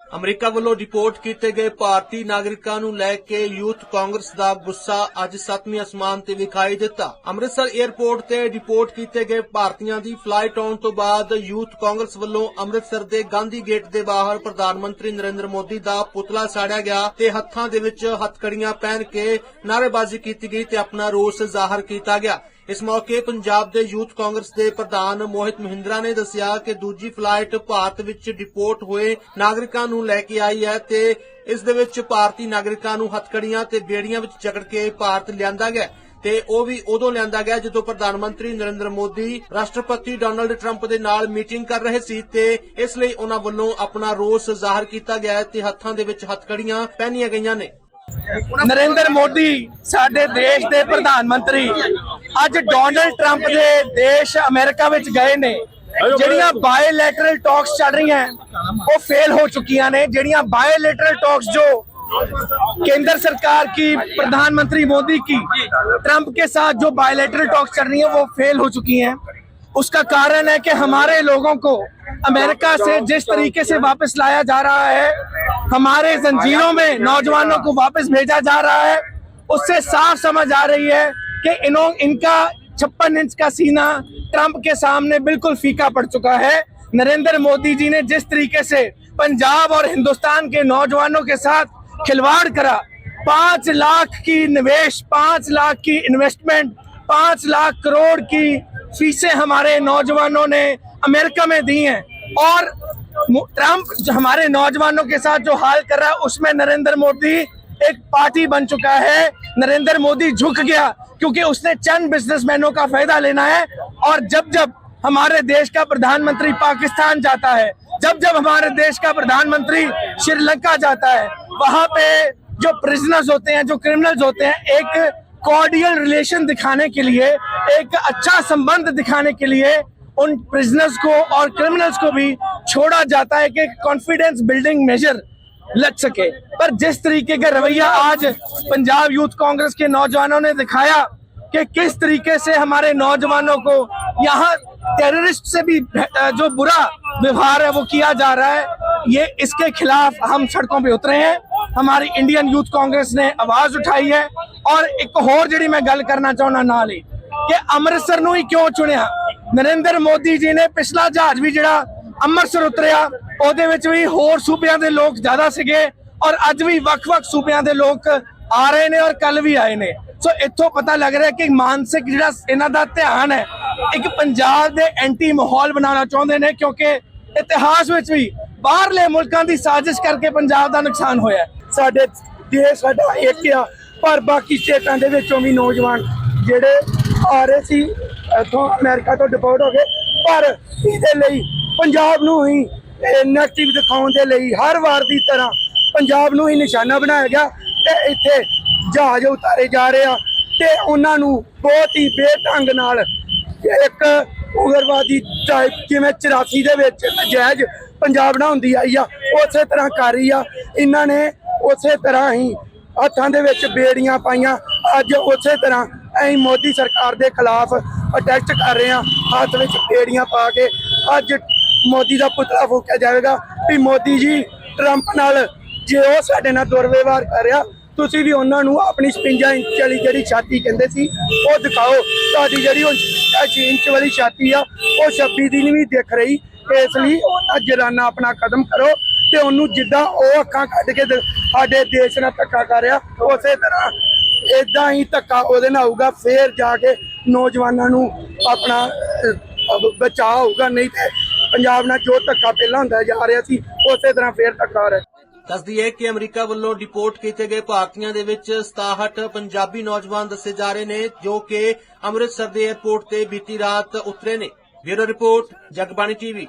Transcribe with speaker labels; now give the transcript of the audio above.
Speaker 1: America ਵੱਲੋਂ deport ਕੀਤੇ ਗਏ ਭਾਰਤੀ ਨਾਗਰਿਕਾਂ ਨੂੰ ਲੈ ਕੇ ਯੂਥ ਕਾਂਗਰਸ ਦਾ ਗੁੱਸਾ ਅੱਜ ਸੱਤਵੇਂ ਅਸਮਾਨ ਤੇ ਵਿਖਾਈ ਦਿੱਤਾ। ਅੰਮ੍ਰਿਤਸਰ 에ਅਰਪੋਰਟ ਤੇ ਡਿਪੋਰਟ ਕੀਤੇ ਗਏ ਭਾਰਤੀਆਂ ਦੀ ਫਲਾਈਟ ਆਉਣ ਤੋਂ ਬਾਅਦ ਯੂਥ ਕਾਂਗਰਸ ਵੱਲੋਂ ਅੰਮ੍ਰਿਤਸਰ ਦੇ ਗਾਂਧੀ ਗੇਟ ਦੇ ਬਾਹਰ ਪ੍ਰਧਾਨ ਮੰਤਰੀ ਨਰਿੰਦਰ ਮੋਦੀ ਦਾ ਪੁਤਲਾ ਸਾੜਿਆ ਗਿਆ ਤੇ ਹੱਥਾਂ ਦੇ ਵਿੱਚ ਹੱਥਕੜੀਆਂ ਪਹਿਨ ਕੇ ਨਾਅਰੇਬਾਜ਼ੀ ਕੀਤੀ ਗਈ ਤੇ ਆਪਣਾ ਰੋਸ ਜ਼ਾਹਰ ਕੀਤਾ ਗਿਆ। ਇਸ ਮੌਕੇ ਪੰਜਾਬ ਦੇ ਯੂਥ ਕਾਂਗਰਸ ਦੇ ਪ੍ਰਧਾਨ ਮੋਹਿਤ ਮਹਿੰਦਰਾ ਨੇ ਦੱਸਿਆ ਕਿ ਦੂਜੀ ਫਲਾਈਟ ਭਾਰਤ ਵਿੱਚ ਡਿਪੋਰਟ ਹੋਏ ਨਾਗਰਿਕਾਂ ਨੂੰ ਲੈ ਕੇ ਆਈ ਹੈ ਤੇ ਇਸ ਦੇ ਵਿੱਚ ਭਾਰਤੀ ਨਾਗਰਿਕਾਂ ਨੂੰ ਹੱਥਕੜੀਆਂ ਤੇ ਬੇੜੀਆਂ ਵਿੱਚ ਜਕੜ ਕੇ ਭਾਰਤ ਲਿਆਂਦਾ ਗਿਆ ਤੇ ਉਹ ਵੀ ਉਦੋਂ ਲਿਆਂਦਾ ਗਿਆ ਜਦੋਂ ਪ੍ਰਧਾਨ ਮੰਤਰੀ ਨਰਿੰਦਰ ਮੋਦੀ, ਰਾਸ਼ਟਰਪਤੀ ਡੋਨਲਡ ਟਰੰਪ ਦੇ ਨਾਲ ਮੀਟਿੰਗ ਕਰ ਰਹੇ ਸੀ ਤੇ ਇਸ ਲਈ ਉਹਨਾਂ ਵੱਲੋਂ ਆਪਣਾ ਰੋਸ ਜ਼ਾਹਰ ਕੀਤਾ ਗਿਆ ਹੈ ਤੇ ਹੱਥਾਂ ਦੇ ਵਿੱਚ ਹੱਥਕੜੀਆਂ ਪਹਿਨੀਆਂ ਗਈਆਂ ਨੇ।
Speaker 2: ਨਰਿੰਦਰ ਮੋਦੀ ਸਾਡੇ ਦੇਸ਼ ਦੇ ਪ੍ਰਧਾਨ ਮੰਤਰੀ ਅੱਜ ਡੋਨਲਡ ਟਰੰਪ ਦੇ ਦੇਸ਼ ਅਮਰੀਕਾ ਵਿੱਚ ਗਏ ਨੇ ਜਿਹੜੀਆਂ ਬਾਇਲੈਟਰਲ ਟਾਕਸ ਚੱਲ ਰਹੀਆਂ ਉਹ ਫੇਲ ਹੋ ਚੁੱਕੀਆਂ ਨੇ ਜਿਹੜੀਆਂ ਬਾਇਲੈਟਰਲ ਟਾਕਸ ਜੋ केंद्र सरकार की प्रधानमंत्री मोदी की ट्रंप के साथ जो बायलेटरल टॉक्स चल रही हैं वो फेल हो चुकी हैं उसका कारण है कि हमारे लोगों को अमेरिका से जिस तरीके से वापस लाया जा रहा है हमारे जंजीरों में नौजवानों को वापस भेजा जा रहा है उससे साफ समझ आ रही है कि इन्हों इनका छप्पन इंच का सीना ट्रंप के सामने बिल्कुल फीका पड़ चुका है। नरेंद्र मोदी जी ने जिस तरीके से पंजाब और हिंदुस्तान के नौजवानों के साथ खिलवाड़ करा, पाँच लाख की निवेश, पाँच लाख की इन्वेस्टमेंट पाँच लाख करोड़ की फीसें हमारे नौजवानों ने अमेरिका में दी हैं। और ट्रंप हमारे नौजवानों के साथ जो हाल कर रहा है, उसमें नरेंद्र मोदी एक पार्टी बन चुका है। नरेंद्र मोदी झुक गया क्योंकि उसने चंद बिजनेसमैनों का फ़ायदा लेना है और जब जब हमारे देश का प्रधानमंत्री पाकिस्तान जाता है, जब जब हमारे देश का प्रधानमंत्री श्रीलंका जाता है, वहाँ पे जो प्रिजनर्स होते हैं, जो क्रिमिनल्स होते हैं, एक कॉर्डियल रिलेशन दिखाने के लिए, एक अच्छा संबंध दिखाने के लिए उन प्रिजनर्स को और क्रिमिनल्स को भी छोड़ा जाता है कि कॉन्फिडेंस बिल्डिंग मेजर लग सके पर जिस तरीके का रवैया आज पंजाब यूथ कांग्रेस के नौजवानों ने दिखाया कि किस तरीके से हमारे नौजवानों को यहाँ टेररिस्ट से भी अ, जो बुरा व्यवहार है वो किया जा रहा है ये इसके खिलाफ हम सड़कों पे उतरे हैं हमारी इंडियन यूथ कांग्रेस ने आवाज उठाई है और एक होर ਜਿਹੜੀ ਮੈਂ ਗੱਲ ਕਰਨਾ ਚਾਹੁੰਦਾ ਨਾਲ ਹੀ ਕਿ ਅੰਮ੍ਰਿਤਸਰ ਨੂੰ ਹੀ ਕਿਉਂ ਚੁਣਿਆ ਨਰਿੰਦਰ ਮੋਦੀ ਜੀ ਨੇ ਪਿਛਲਾ ਜਹਾਜ਼ ਵੀ ਜਿਹੜਾ ਅੰਮ੍ਰਿਤਸਰ ਉਤਰਿਆ ਉਹਦੇ ਵਿੱਚ ਵੀ ਹੋਰ ਸੂਬਿਆਂ ਦੇ ਲੋਕ ਜ਼ਿਆਦਾ ਸੀਗੇ ਔਰ ਅੱਜ ਵੀ ਵੱਖ-ਵੱਖ ਸੂਬਿਆਂ ਦੇ ਲੋਕ ਆ ਰਹੇ ਨੇ ਔਰ ਕੱਲ ਵੀ ਆਏ ਨੇ। ਸੋ ਇੱਥੋਂ ਪਤਾ ਲੱਗ ਰਿਹਾ ਕਿ ਮਾਨਸਿਕ ਜਿਹੜਾ ਇਹਨਾਂ ਦਾ ਧਿਆਨ ਹੈ, ਇੱਕ ਪੰਜਾਬ ਦੇ ਐਂਟੀ ਮਾਹੌਲ ਬਣਾਉਣਾ ਚਾਹੁੰਦੇ ਨੇ ਕਿਉਂਕਿ ਇਤਿਹਾਸ ਵਿੱਚ ਵੀ ਬਾਹਰਲੇ ਮੁਲਕਾਂ ਦੀ ਸਾਜ਼ਿਸ਼ ਕਰਕੇ ਪੰਜਾਬ ਦਾ ਨੁਕਸਾਨ ਹੋਇਆ
Speaker 3: ਸਾਡੇ ਦੇਸ਼ ਸਾਡਾ ਇੱਕ ਆ, ਪਰ ਬਾਕੀ ਸਟੇਟਾਂ ਦੇ ਵਿੱਚੋਂ ਵੀ ਨੌਜਵਾਨ ਜਿਹੜੇ ਆ ਰਹੇ ਸੀ, ਇੱਥੋਂ ਅਮਰੀਕਾ ਤੋਂ ਡਿਪੋਰਟ ਹੋ ਗਏ, ਪਰ ਇਹਦੇ ਲਈ ਪੰਜਾਬ ਨੂੰ ਹੀ ਨੈਗੇਟਿਵ ਦਿਖਾਉਣ ਦੇ ਲਈ ਹਰ ਵਾਰ ਦੀ ਤਰ੍ਹਾਂ ਪੰਜਾਬ ਨੂੰ ਹੀ ਨਿਸ਼ਾਨਾ ਬਣਾਇਆ ਗਿਆ ਤੇ ਇੱਥੇ ਜਹਾਜ਼ ਉਤਾਰੇ ਜਾ ਰਹੇ ਆ ਤੇ ਉਹਨਾਂ ਨੂੰ ਬਹੁਤ ਹੀ ਬੇਢੰਗ ਨਾਲ ਇੱਕ ਉਗਰਵਾਦੀ ਟਾਈਪ ਜਿਵੇਂ 84 ਦੇ ਵਿੱਚ ਨਜਾਇਜ਼ ਪੰਜਾਬ ਨਾਲ ਹੁੰਦੀ ਆਈ ਆ, ਉਸੇ ਤਰ੍ਹਾਂ ਕਰ ਰਹੀ ਆ। ਇਹਨਾਂ ਨੇ ਉਸੇ ਤਰ੍ਹਾਂ ਹੀ ਹੱਥਾਂ ਦੇ ਵਿੱਚ ਬੇੜੀਆਂ ਪਾਈਆਂ। ਅੱਜ ਉਸੇ ਤਰ੍ਹਾਂ ਅਸੀਂ ਮੋਦੀ ਸਰਕਾਰ ਦੇ ਖਿਲਾਫ ਪ੍ਰੋਟੈਸਟ ਕਰ ਰਹੇ ਹਾਂ ਹੱਥ ਵਿੱਚ ਬੇੜੀਆਂ ਪਾ ਕੇ ਅੱਜ ਮੋਦੀ ਦਾ ਪੁਤਲਾ ਫੂਕਿਆ ਜਾਵੇਗਾ ਵੀ ਮੋਦੀ ਜੀ, ਟਰੰਪ ਨਾਲ ਜੇ ਉਹ ਸਾਡੇ ਨਾਲ ਦੁਰਵਿਵਹਾਰ ਕਰ ਰਿਹਾ, ਤੁਸੀਂ ਵੀ ਉਹਨਾਂ ਨੂੰ ਆਪਣੀ 56 ਇੰਚ ਵਾਲੀ ਜਿਹੜੀ ਛਾਤੀ ਕਹਿੰਦੇ ਸੀ, ਉਹ ਦਿਖਾਓ। ਤੁਹਾਡੀ ਜਿਹੜੀ ਹੁਣ 6 ਇੰਚ ਵਾਲੀ ਛਾਤੀ ਆ, ਉਹ 26 ਦੀ ਨਹੀਂ ਵੀ ਦਿਖ ਰਹੀ। ਇਸ ਲਈ ਉਹਨਾਂ ਜਰਾਨਾ ਆਪਣਾ ਕਦਮ ਕਰੋ ਤੇ ਉਹਨੂੰ ਜਿੱਦਾਂ ਉਹ ਅੱਖਾਂ ਕੱਢ ਕੇ ਦ- ਸਾਡੇ ਦੇਸ਼ ਨਾਲ ਧੱਕਾ ਕਰ ਰਿਹਾ, ਉਸੇ ਤਰ੍ਹਾਂ ਇਦਾਂ ਹੀ ਧੱਕਾ ਉਹਦੇ ਨਾਲ ਹੋਊਗਾ ਫੇਰ ਜਾ ਕੇ ਨੌਜਵਾਨਾਂ ਨੂੰ ਆਪਣਾ ਬਚਾਅ ਹੋਊਗਾ, ਨਹੀਂ ਤੇ ਪੰਜਾਬ ਨਾਲ ਜੋ ਧੱਕਾ ਪਹਿਲਾਂ ਹੁੰਦਾ ਜਾ ਰਿਹਾ ਸੀ, ਉਸੇ ਤਰ੍ਹਾਂ ਫੇਰ ਧੱਕਾ ਹੋ ਰਿਹਾ
Speaker 1: ਦੱਸਦੀ ਹੈ ਕਿ ਅਮਰੀਕਾ ਵੱਲੋਂ ਡਿਪੋਰਟ ਕੀਤੇ ਗਏ ਭਾਰਤੀਆਂ ਦੇ ਵਿੱਚ 67 ਪੰਜਾਬੀ ਨੌਜਵਾਨ ਦੱਸੇ ਜਾ ਰਹੇ ਨੇ, ਜੋ ਕਿ ਅੰਮ੍ਰਿਤਸਰ ਦੇ 에ਅਰਪੋਰਟ ਤੇ ਬੀਤੀ ਰਾਤ ਉਤਰੇ ਨੇ। Bureau report, Jagbani TV.